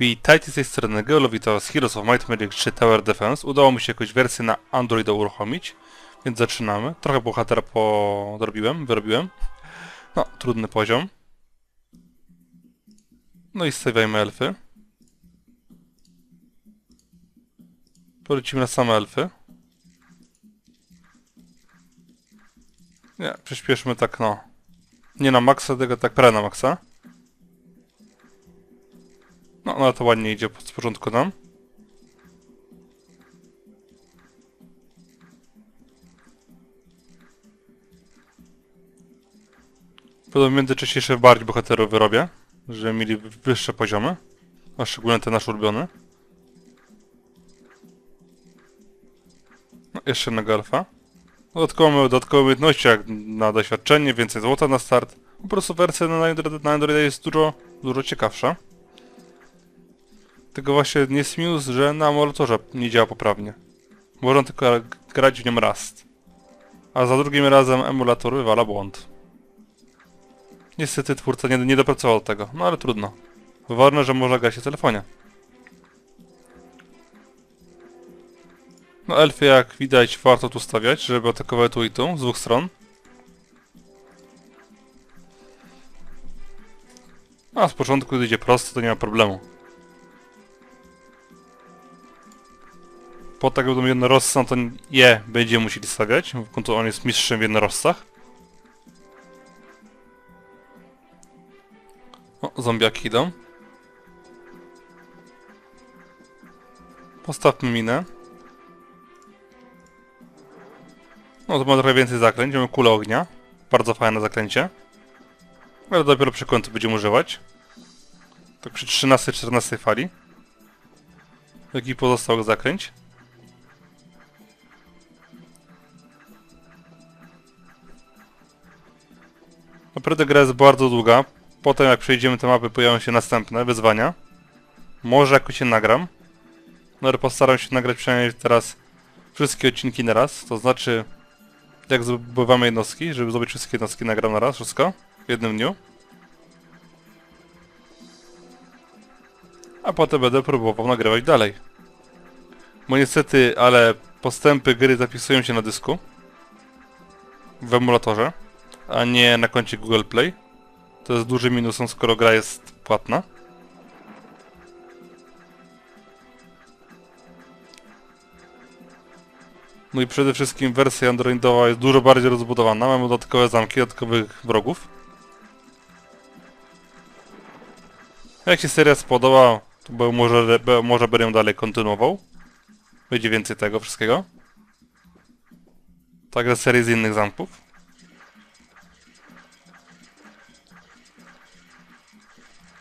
Witajcie z tej strony Geolo, witam Heroes of Might Magic 3 Tower Defense. Udało mi się jakąś wersję na Androida uruchomić, więc zaczynamy. Trochę bohatera podrobiłem, wyrobiłem. No, trudny poziom. No i stawiajmy elfy. Polecimy na same elfy. Nie, przyspieszmy tak no. Nie na maksa, tylko tak prawie na maksa. No, no to ładnie idzie z początku nam. Potem w międzyczasie jeszcze bardziej bohaterów wyrobię, żeby mieli wyższe poziomy. A szczególnie ten nasz ulubiony. No, jeszcze jednego alfa. Dodatkowo mamy dodatkowe umiejętności jak na doświadczenie, więcej złota na start. Po prostu wersja na na Androida jest dużo, dużo ciekawsza. Tylko właśnie nie jest minus, że na emulatorze nie działa poprawnie. Można tylko grać w nią raz. A za drugim razem emulator wywala błąd. Niestety twórca nie, nie dopracował tego, no ale trudno. Ważne, że można grać na telefonie. No elfy jak widać warto tu stawiać, żeby atakowały tu i tu, z dwóch stron. A z początku gdy idzie prosto, to nie ma problemu. Po tak jak będą jednorożce, no to je będziemy musieli stawiać, w końcu on jest mistrzem w jednorożcach. O, zombiaki idą. Postawmy minę. No to ma trochę więcej zaklęć, mamy kulę ognia. Bardzo fajne zaklęcie. Ale dopiero przy końcu będziemy używać. Tak przy 13-14 fali. Jak i pozostałych Naprawdę gra jest bardzo długa. Potem jak przejdziemy te mapy pojawią się następne wyzwania. Może jakoś się nagram. No ale postaram się nagrać przynajmniej teraz wszystkie odcinki na raz. To znaczy jak zdobywamy jednostki, żeby zdobyć wszystkie jednostki nagram na raz, wszystko w jednym dniu. A potem będę próbował nagrywać dalej. Bo niestety, ale postępy gry zapisują się na dysku. W emulatorze a nie na koncie Google Play. To jest duży minusem, skoro gra jest płatna. No i przede wszystkim wersja androidowa jest dużo bardziej rozbudowana. Mamy dodatkowe zamki, dodatkowych wrogów. Jak się seria spodoba, to może, może będę ją dalej kontynuował. Będzie więcej tego wszystkiego. Także serii z innych zamków.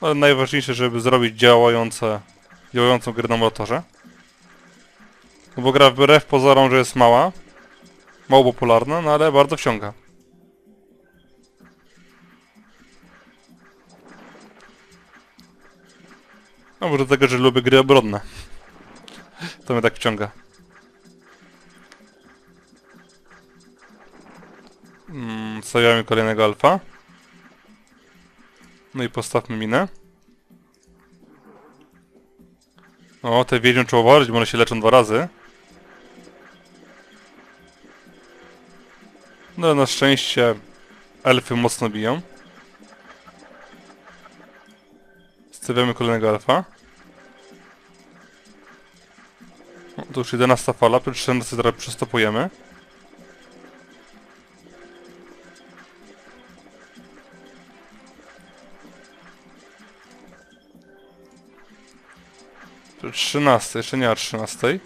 Ale najważniejsze, żeby zrobić działające, działającą grę na motorze. No bo gra wbrew pozorom, że jest mała, mało popularna, no ale bardzo wciąga. No może dlatego, że lubię gry obronne. To mnie tak wciąga. Mm, stawiamy kolejnego alfa. No i postawmy minę. O, te wiedzią trzeba uważać, bo one się leczą dwa razy. No na szczęście elfy mocno biją. Stawiamy kolejnego elfa. O, to już 11 fala, przy 14 teraz przystopujemy. To 13, jeszcze nie ma 13.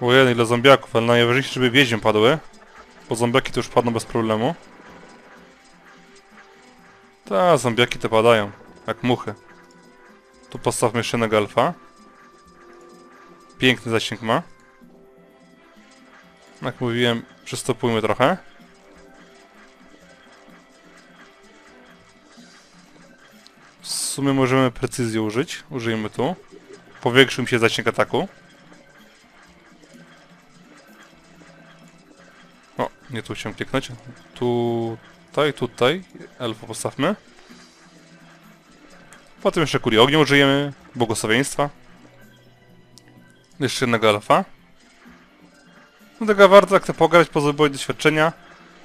Ojej, ile zombiaków, ale najważniejsze, żeby wiedźmy padły. Bo zombiaki to już padną bez problemu. Ta, zombiaki te padają. Jak muchy. Tu postawmy jednego alfa. Piękny zasięg ma. Jak mówiłem, przystopujmy trochę. Sumie możemy precyzję użyć. Użyjmy tu. Powiększył mi się zasięg ataku. O, Nie tu chciałem kliknąć. Tutaj, tutaj. Elfo postawmy. Potem jeszcze kuli ognia użyjemy. Błogosławieństwa. Jeszcze jednego elfa. No tego warto tak to pograć, pozbyć doświadczenia.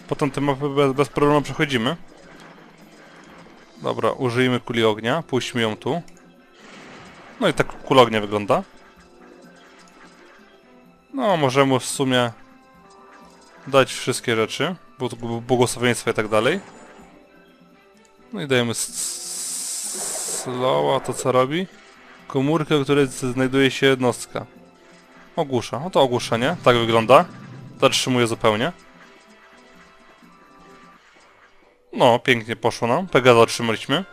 Potem te mapy bez, bez problemu przechodzimy. Dobra, użyjmy kuli ognia. Puśćmy ją tu. No i tak kula ognia wygląda. No, możemy w sumie dać wszystkie rzeczy, bo to b- błogosławieństwo i tak dalej. No i dajemy slowa, to co robi? Komórkę, w której znajduje się jednostka. Ogłusza. No to ogłuszenie, tak wygląda. Zatrzymuje zupełnie. No, pięknie poszło nam. Pegaza otrzymaliśmy.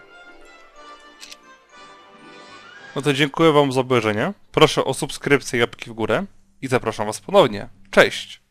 No to dziękuję wam za obejrzenie. Proszę o subskrypcję i łapki w górę. I zapraszam was ponownie. Cześć!